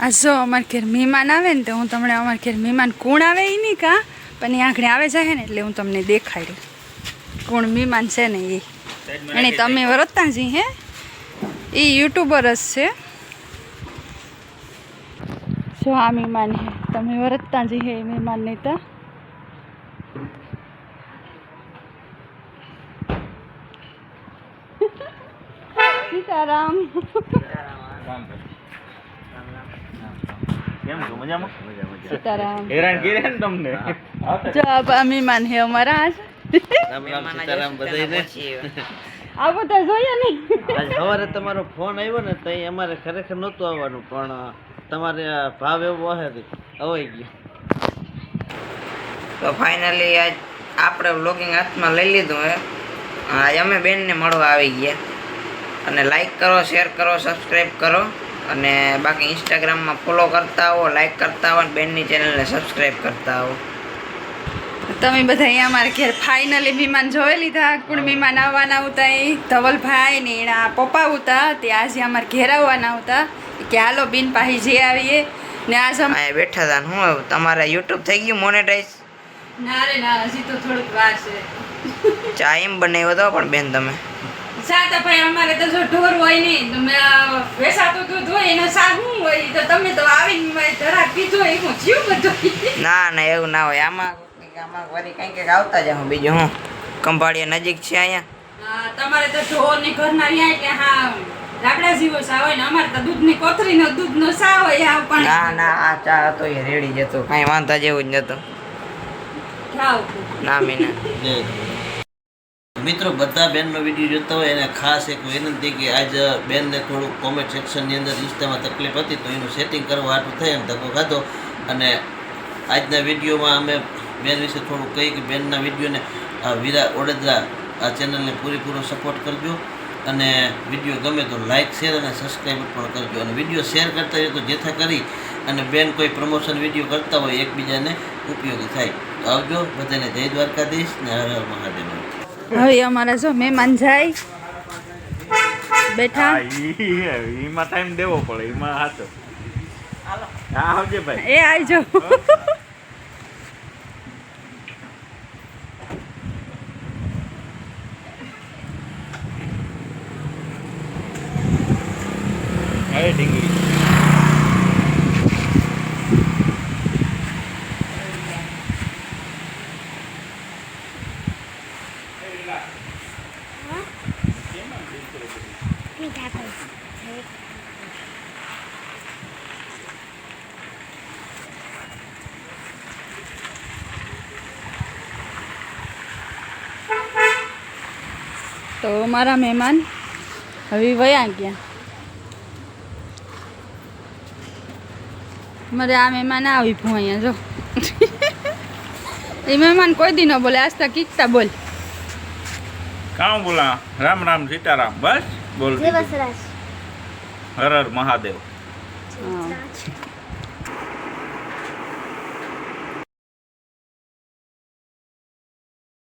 આ જો અમાર ઘેર મહેમાન આવે ને તો હું તમને અમાર ઘેર મહેમાન કોણ આવે એ નહીં કાં? પણ એ આંખડે આવે જાય ને એટલે હું તમને દેખાડી. કોણ મહેમાન છે ને એ અને તમે વરતતાજી હે? એ યુટ્યુબર જ છે. જો આ મહેમાન હે. તમે વરતતાજી હે એ મહેમાન નહીં તો? સીતારામ. કેમ છો? મજામાં? સીતારામ. હેરાન કરે ને તમને? જો આ મહેમાન હે અમારા આજ. રામ રામ સીતારામ બધાયને. આ બધા જોયા નહીં. આજ સવારે તમારો ફોન આવ્યો ને તો અમારે ખરેખર નહોતું આવવાનું પણ તમારે આ ભાવ એવો હશે અવાઈ ગયો. તો ફાઇનલી આજ આપણે વ્લોગિંગ હાથમાં લઈ લીધું હે. આજ અમે બેનને મળવા આવી ગયા. અને લાઈક કરો શેર કરો સબસ્ક્રાઈબ કરો. અને બાકી ઇન્સ્ટાગ્રામમાં ફોલો કરતા હો લાઈક કરતા હો અને બેનની ચેનલને સબસ્ક્રાઈબ કરતા હો. તમે બધા અહીંયા અમારે ઘેર ફાઇનલી મહેમાન જોઈ લીધા કોણ મહેમાન આવવાના હતા એ ધવલભાઈ ને એના પપ્પા હતા તે આજે અમારે ઘેર આવવાના હતા કે હાલો બિન પાહી જે આવીએ. ને આજે અમે બેઠા હતા હું તમારે યુટ્યુબ થઈ ગયું મોનેટાઈઝ ના રે ના હજી તો થોડુંક વાર છે. ચા એમ બનાવ્યો હતો પણ બેન તમે. સાતા ભાઈ અમારે તો જો ઢોર હોય નહીં વેસાતું દૂધ હોય એનો સા શું હોય તો તમે તો આવીને મેં ધરાક પીધો એ હું જીવ બધું ના ના એવું ના હોય. આમાં કંઈક આમાં વળી કંઈક કંઈક આવતા જ હું બીજું હું? કંભાળિયા નજીક છે અહીંયા? તમારે તો ઢોર ને ઘરના રહ્યા એટલે હા લાકડા જીવો સા હોય ને અમારે તો દૂધની કોથરીનો દૂધનો સા હોય આ પણ. ના ના આ ચા હતો એ રેડી જતો કાંઈ વાંધા જેવું જ નહોતું. ના મીના. મિત્રો, બધા બેનનો વીડિયો જોતા હોય, એને ખાસ એક વિનંતી કે આજ બેનને થોડુંક કોમેન્ટ સેક્શનની અંદર ઇન્સ્ટામાં તકલીફ હતી, તો એનું સેટિંગ કરવા હાટું થઈ એમ ધક્કો ખાધો. અને આજના વિડીયોમાં અમે બેન વિશે થોડું કહી કે બેનના વિડીયોને વીરા ઓડેદરા આ ચેનલને પૂરેપૂરો સપોર્ટ કરજો. અને વીડિયો ગમે તો લાઇક શેર અને સબસ્ક્રાઈબ પણ કરજો. અને વીડિયો શેર કરતા હોય તો જેથા કરી અને બેન કોઈ પ્રમોશન વીડિયો કરતા હોય, એકબીજાને ઉપયોગી થાય. આવજો, બધાને જય દ્વારકાધીશ, ને હર હર મહાદેવ. હવે અમારા જો મહેમાન જાય બેઠા હા ઈ એમાં ટાઈમ દેવો પડે એમાં હાચો હા આવજે ભાઈ એ આવજો અરે ડીંગલી તો મારા મહેમાન હવે વયા ગયા. મારે આ મહેમાન આવી ભૂ અહીંયા, જો. એ મહેમાન કોઈ દી ન બોલે, આજ તક કીકતા બોલ. કામ બોલા, રામ રામ સીતારામ, બસ? બોલ. હર હર મહાદેવ હા.